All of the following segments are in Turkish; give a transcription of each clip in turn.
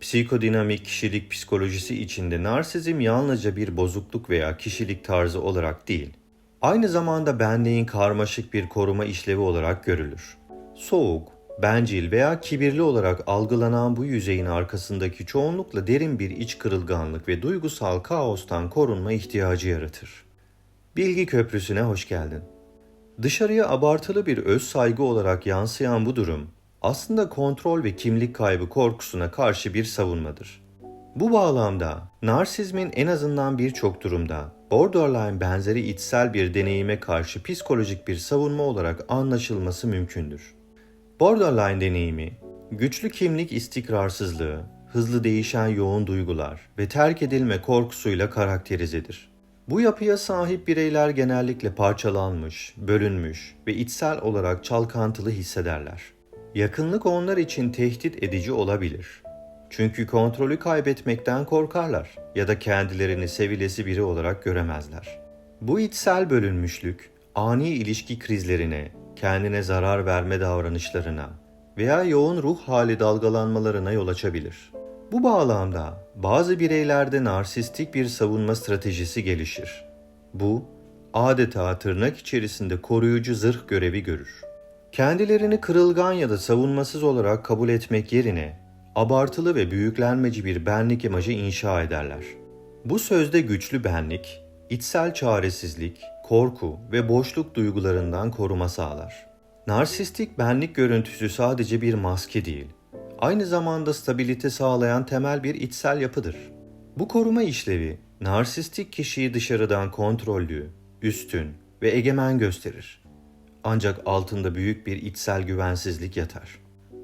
Psikodinamik kişilik psikolojisi içinde narsizm yalnızca bir bozukluk veya kişilik tarzı olarak değil, aynı zamanda benliğin karmaşık bir koruma işlevi olarak görülür. Soğuk, bencil veya kibirli olarak algılanan bu yüzeyin arkasındaki çoğunlukla derin bir iç kırılganlık ve duygusal kaostan korunma ihtiyacı yaratır. Bilgi Köprüsü'ne hoş geldin. Dışarıya abartılı bir öz saygı olarak yansıyan bu durum, aslında kontrol ve kimlik kaybı korkusuna karşı bir savunmadır. Bu bağlamda narsizmin en azından birçok durumda borderline benzeri içsel bir deneyime karşı psikolojik bir savunma olarak anlaşılması mümkündür. Borderline deneyimi, güçlü kimlik istikrarsızlığı, hızlı değişen yoğun duygular ve terk edilme korkusuyla karakterizedir. Bu yapıya sahip bireyler genellikle parçalanmış, bölünmüş ve içsel olarak çalkantılı hissederler. Yakınlık onlar için tehdit edici olabilir. Çünkü kontrolü kaybetmekten korkarlar ya da kendilerini sevilesi biri olarak göremezler. Bu içsel bölünmüşlük, ani ilişki krizlerine, kendine zarar verme davranışlarına veya yoğun ruh hali dalgalanmalarına yol açabilir. Bu bağlamda bazı bireylerde narsistik bir savunma stratejisi gelişir. Bu, adeta tırnak içerisinde koruyucu zırh görevi görür. Kendilerini kırılgan ya da savunmasız olarak kabul etmek yerine abartılı ve büyüklenmeci bir benlik imajı inşa ederler. Bu sözde güçlü benlik, içsel çaresizlik, korku ve boşluk duygularından koruma sağlar. Narsistik benlik görüntüsü sadece bir maske değil, aynı zamanda stabilite sağlayan temel bir içsel yapıdır. Bu koruma işlevi, narsistik kişiyi dışarıdan kontrollü, üstün ve egemen gösterir. Ancak altında büyük bir içsel güvensizlik yatar.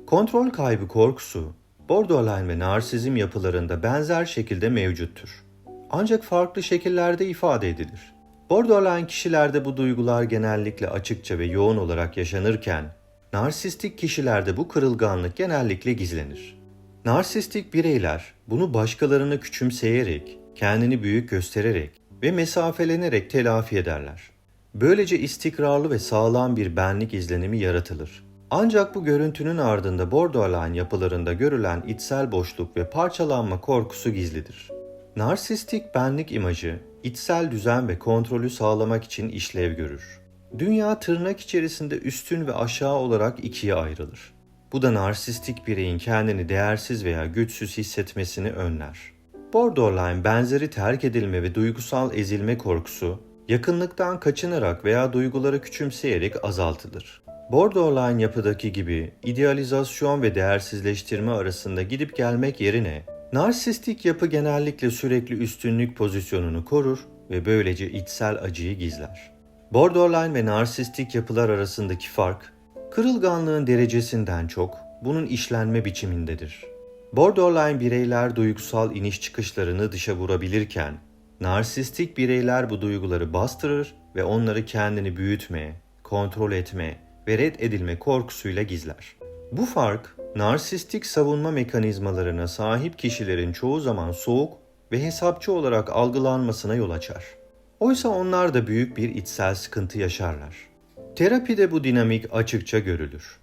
Kontrol kaybı korkusu, borderline ve narsizm yapılarında benzer şekilde mevcuttur. Ancak farklı şekillerde ifade edilir. Borderline kişilerde bu duygular genellikle açıkça ve yoğun olarak yaşanırken, narsistik kişilerde bu kırılganlık genellikle gizlenir. Narsistik bireyler bunu başkalarını küçümseyerek, kendini büyük göstererek ve mesafelenerek telafi ederler. Böylece istikrarlı ve sağlam bir benlik izlenimi yaratılır. Ancak bu görüntünün ardında borderline yapılarında görülen içsel boşluk ve parçalanma korkusu gizlidir. Narsistik benlik imajı, içsel düzen ve kontrolü sağlamak için işlev görür. Dünya tırnak içerisinde üstün ve aşağı olarak ikiye ayrılır. Bu da narsistik bireyin kendini değersiz veya güçsüz hissetmesini önler. Borderline benzeri terk edilme ve duygusal ezilme korkusu, yakınlıktan kaçınarak veya duyguları küçümseyerek azaltılır. Borderline yapıdaki gibi idealizasyon ve değersizleştirme arasında gidip gelmek yerine narsistik yapı genellikle sürekli üstünlük pozisyonunu korur ve böylece içsel acıyı gizler. Borderline ve narsistik yapılar arasındaki fark kırılganlığın derecesinden çok bunun işlenme biçimindedir. Borderline bireyler duygusal iniş çıkışlarını dışa vurabilirken narsistik bireyler bu duyguları bastırır ve onları kendini büyütmeye, kontrol etmeye ve red edilme korkusuyla gizler. Bu fark, narsistik savunma mekanizmalarına sahip kişilerin çoğu zaman soğuk ve hesapçı olarak algılanmasına yol açar. Oysa onlar da büyük bir içsel sıkıntı yaşarlar. Terapide bu dinamik açıkça görülür.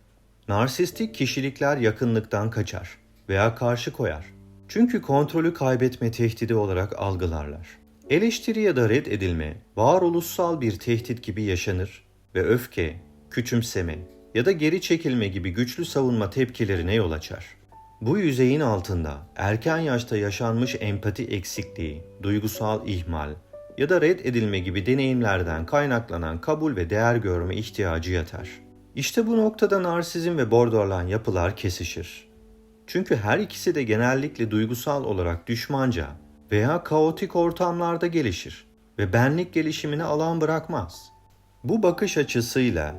Narsistik kişilikler yakınlıktan kaçar veya karşı koyar. Çünkü kontrolü kaybetme tehdidi olarak algılarlar. Eleştiri ya da red edilme varoluşsal bir tehdit gibi yaşanır ve öfke, küçümseme ya da geri çekilme gibi güçlü savunma tepkilerine yol açar. Bu yüzeyin altında erken yaşta yaşanmış empati eksikliği, duygusal ihmal ya da red edilme gibi deneyimlerden kaynaklanan kabul ve değer görme ihtiyacı yatar. İşte bu noktada narsizm ve borderline yapılar kesişir. Çünkü her ikisi de genellikle duygusal olarak düşmanca veya kaotik ortamlarda gelişir ve benlik gelişimine alan bırakmaz. Bu bakış açısıyla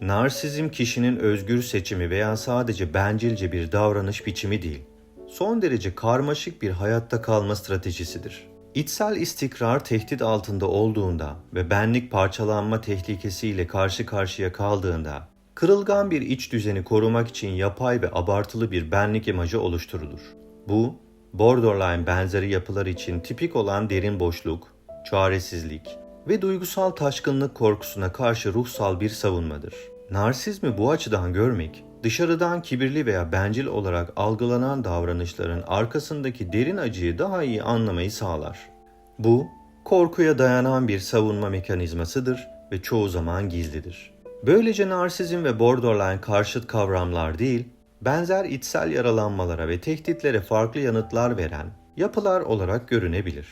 narsizm kişinin özgür seçimi veya sadece bencilce bir davranış biçimi değil, son derece karmaşık bir hayatta kalma stratejisidir. İçsel istikrar tehdit altında olduğunda ve benlik parçalanma tehlikesiyle karşı karşıya kaldığında kırılgan bir iç düzeni korumak için yapay ve abartılı bir benlik imajı oluşturulur. Bu, borderline benzeri yapılar için tipik olan derin boşluk, çaresizlik ve duygusal taşkınlık korkusuna karşı ruhsal bir savunmadır. Narsizmi bu açıdan görmek, dışarıdan kibirli veya bencil olarak algılanan davranışların arkasındaki derin acıyı daha iyi anlamayı sağlar. Bu, korkuya dayanan bir savunma mekanizmasıdır ve çoğu zaman gizlidir. Böylece narsizm ve borderline karşıt kavramlar değil, benzer içsel yaralanmalara ve tehditlere farklı yanıtlar veren yapılar olarak görünebilir.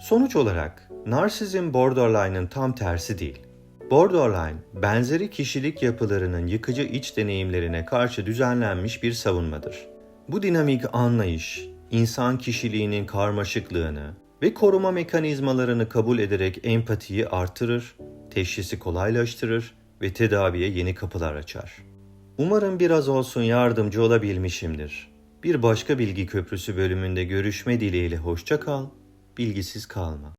Sonuç olarak narsizm borderline'ın tam tersi değil. Borderline, benzeri kişilik yapılarının yıkıcı iç deneyimlerine karşı düzenlenmiş bir savunmadır. Bu dinamik anlayış, insan kişiliğinin karmaşıklığını ve koruma mekanizmalarını kabul ederek empatiyi artırır, teşhisi kolaylaştırır ve tedaviye yeni kapılar açar. Umarım biraz olsun yardımcı olabilmişimdir. Bir başka bilgi köprüsü bölümünde görüşme dileğiyle hoşça kal, bilgisiz kalma.